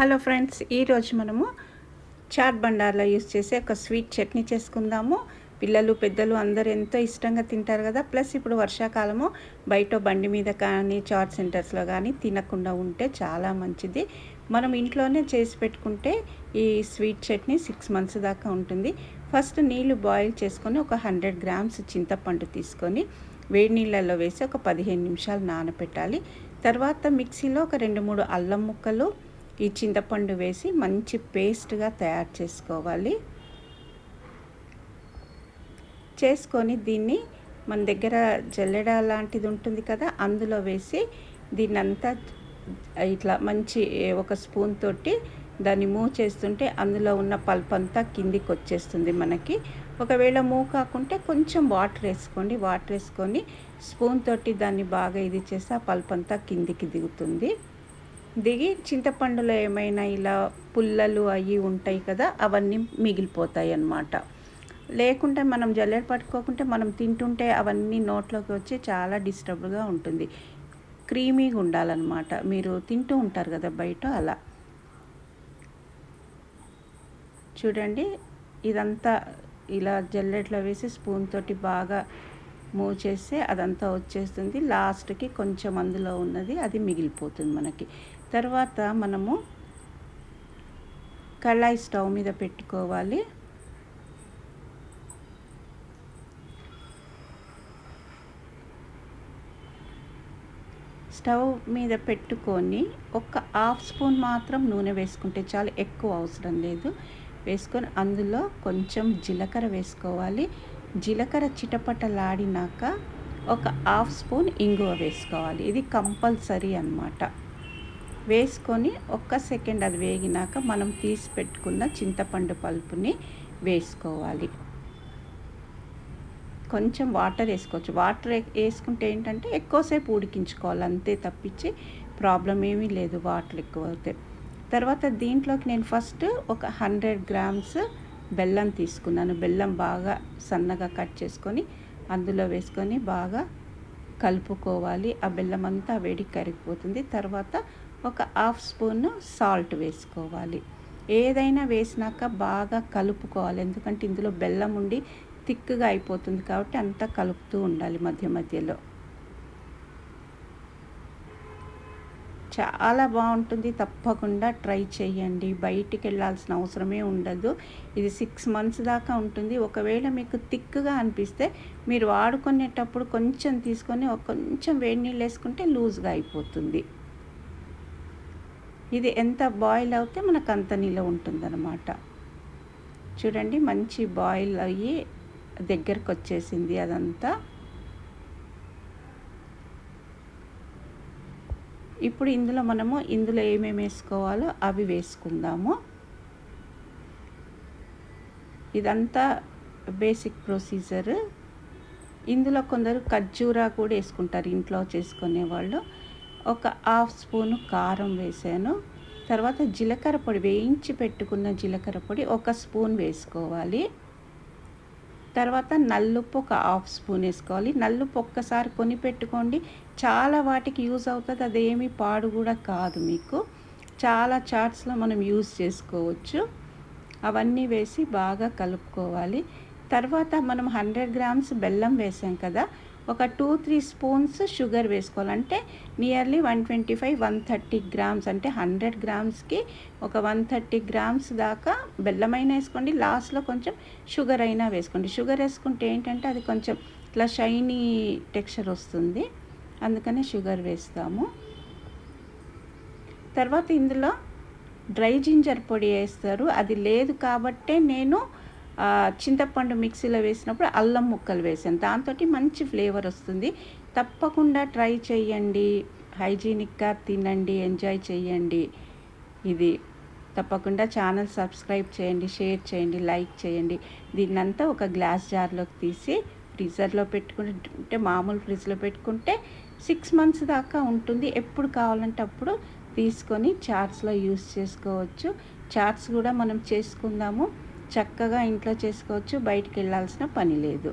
Hello friends ఈరోజు మనము chat బండార్లో use చేసే ఒక స్వీట్ చట్నీ చేసుకుందాము. పిల్లలు పెద్దలు అందరూ ఎంతో ఇష్టంగా తింటారు కదా. ప్లస్ ఇప్పుడు వర్షాకాలము బయట బండి మీద కానీ చాట్ సెంటర్స్లో కానీ తినకుండా ఉంటే చాలా మంచిది. మనం ఇంట్లోనే చేసి పెట్టుకుంటే ఈ స్వీట్ చట్నీ సిక్స్ మంత్స్ దాకా ఉంటుంది. ఫస్ట్ నీళ్ళు బాయిల్ చేసుకొని ఒక హండ్రెడ్ గ్రామ్స్ చింతపండు తీసుకొని వేడి నీళ్ళల్లో వేసి ఒక పదిహేను నిమిషాలు నానబెట్టాలి తర్వాత మిక్సీలో ఒక రెండు మూడు అల్లం ముక్కలు ఈ చింతపండు వేసి మంచి పేస్ట్గా తయారు చేసుకోవాలి. చేసుకొని దీన్ని మన దగ్గర జల్లెడ లాంటిది ఉంటుంది కదా అందులో వేసి దీన్ని అంతా ఇట్లా మంచి ఒక స్పూన్ తోటి దాన్ని మూవ్ చేస్తుంటే అందులో ఉన్న పల్ప్ అంతా కిందికి వచ్చేస్తుంది మనకి. ఒకవేళ మూవ్ కాకుంటే కొంచెం వాటర్ వేసుకోండి. వాటర్ వేసుకొని స్పూన్ తోటి దాన్ని బాగా ఇది చేస్తే ఆ పల్ప్ అంతా కిందికి దిగుతుంది. దిగి చింతపండులో ఏమైనా ఇలా పుల్లలు అవి ఉంటాయి కదా అవన్నీ మిగిలిపోతాయి అన్నమాట లేకుంటే మనం జల్లెడ పట్టుకోకుంటే మనం తింటుంటే అవన్నీ నోట్లోకి వచ్చి చాలా డిస్టర్బ్గా ఉంటుంది. క్రీమీగా ఉండాలన్నమాట. మీరు తింటూ ఉంటారు కదా బయట అలా. చూడండి ఇదంతా ఇలా జల్లెట్లో వేసి స్పూన్ తోటి బాగా మూవ్ చేస్తే అదంతా వచ్చేస్తుంది. లాస్ట్కి కొంచెం అందులో ఉన్నది అది మిగిలిపోతుంది మనకి. తర్వాత మనము కళాయి స్టవ్ మీద పెట్టుకోవాలి. స్టవ్ మీద పెట్టుకొని ఒక హాఫ్ స్పూన్ మాత్రం నూనె వేసుకుంటే చాలు ఎక్కువ అవసరం లేదు. వేసుకొని అందులో కొంచెం జీలకర్ర వేసుకోవాలి. జీలకర్ర చిటపటలాడినాక ఒక హాఫ్ స్పూన్ ఇంగువ వేసుకోవాలి. ఇది కంపల్సరీ అనమాట వేసుకొని ఒక్క సెకండ్ అది వేగినాక మనం తీసి పెట్టుకున్న చింతపండు పలుపుని వేసుకోవాలి. కొంచెం వాటర్ వేసుకోవచ్చు. వాటర్ వేసుకుంటే ఏంటంటే ఎక్కువసేపు ఉడికించుకోవాలి. అంతే తప్పించి ప్రాబ్లం ఏమీ లేదు వాటర్ ఎక్కువ అవుతాయి తర్వాత దీంట్లోకి నేను ఫస్ట్ ఒక హండ్రెడ్ గ్రామ్స్ బెల్లం తీసుకున్నాను. బెల్లం బాగా సన్నగా కట్ చేసుకొని అందులో వేసుకొని బాగా కలుపుకోవాలి. ఆ బెల్లం అంతా వేడి కరిగిపోతుంది. తర్వాత ఒక హాఫ్ స్పూన్ సాల్ట్ వేసుకోవాలి. ఏదైనా వేసినాక బాగా కలుపుకోవాలి. ఎందుకంటే ఇందులో బెల్లం ఉండి థిక్గా అయిపోతుంది కాబట్టి అంతా కలుపుతూ ఉండాలి మధ్య మధ్యలో. చాలా బాగుంటుంది. తప్పకుండా ట్రై చేయండి. బయటికి వెళ్ళాల్సిన అవసరమే ఉండదు. ఇది సిక్స్ మంత్స్ దాకా ఉంటుంది. ఒకవేళ మీకు థిక్గా అనిపిస్తే మీరు వాడుకునేటప్పుడు కొంచెం తీసుకొని కొంచెం వేడి నీళ్ళు వేసుకుంటే లూజ్గా అయిపోతుంది. ఇది ఎంత బాయిల్ అవుతే మనకు అంత నిల ఉంటుందన్నమాట. చూడండి మంచి బాయిల్ అయ్యి దగ్గరకు వచ్చేసింది అదంతా. ఇప్పుడు ఇందులో మనము ఇందులో ఏమేమి వేసుకోవాలో అవి వేసుకుందాము. ఇదంతా బేసిక్ ప్రొసీజర్ ఇందులో కొందరు ఖర్జూరా కూడా వేసుకుంటారు ఇంట్లో చేసుకునే వాళ్ళు ఒక హాఫ్ స్పూను కారం వేసాను. తర్వాత జీలకర్ర పొడి వేయించి పెట్టుకున్న జీలకర్ర పొడి ఒక స్పూన్ వేసుకోవాలి. తర్వాత నల్లుప్పు ఒక హాఫ్ స్పూన్ వేసుకోవాలి. నల్లుప్పు ఒక్కసారి కొని పెట్టుకోండి. చాలా వాటికి యూజ్ అవుతుంది అదేమి పాడు కూడా కాదు మీకు. చాలా చాట్స్లో మనం యూజ్ చేసుకోవచ్చు. అవన్నీ వేసి బాగా కలుపుకోవాలి. తర్వాత మనం హండ్రెడ్ గ్రామ్స్ బెల్లం వేసాం కదా ఒక టూ త్రీ స్పూన్స్ షుగర్ వేసుకోవాలంటే nearly one twenty five one thirty grams. అంటే హండ్రెడ్ గ్రామ్స్కి ఒక వన్ థర్టీ గ్రామ్స్ దాకా బెల్లమైనా వేసుకోండి. లాస్ట్లో కొంచెం షుగర్ అయినా వేసుకోండి. షుగర్ వేసుకుంటే ఏంటంటే అది కొంచెం ఇట్లా షైనీ టెక్స్చర్ వస్తుంది. అందుకనే షుగర్ వేస్తాము. తర్వాత ఇందులో డ్రై జింజర్ పొడి వేస్తారు. అది లేదు కాబట్టే నేను చింతపండు మిక్సీలో వేసినప్పుడు అల్లం ముక్కలు వేసాను. దాంతో మంచి ఫ్లేవర్ వస్తుంది. తప్పకుండా ట్రై చేయండి హైజీనిక్గా తినండి. ఎంజాయ్ చేయండి ఇది తప్పకుండా ఛానల్ సబ్స్క్రైబ్ చేయండి షేర్ చేయండి లైక్ చేయండి. దీన్నంతా ఒక గ్లాస్ జార్లోకి తీసి ఫ్రీజర్లో పెట్టుకుంటే మామూలు ఫ్రిడ్జ్లో పెట్టుకుంటే సిక్స్ మంత్స్ దాకా ఉంటుంది. ఎప్పుడు కావాలంటే అప్పుడు తీసుకొని చాట్స్లో యూస్ చేసుకోవచ్చు. చాట్స్ కూడా మనం చేసుకుందాము. చక్కగా ఇంట్లో చేసుకోవచ్చు బయటికి వెళ్ళాల్సిన పని లేదు.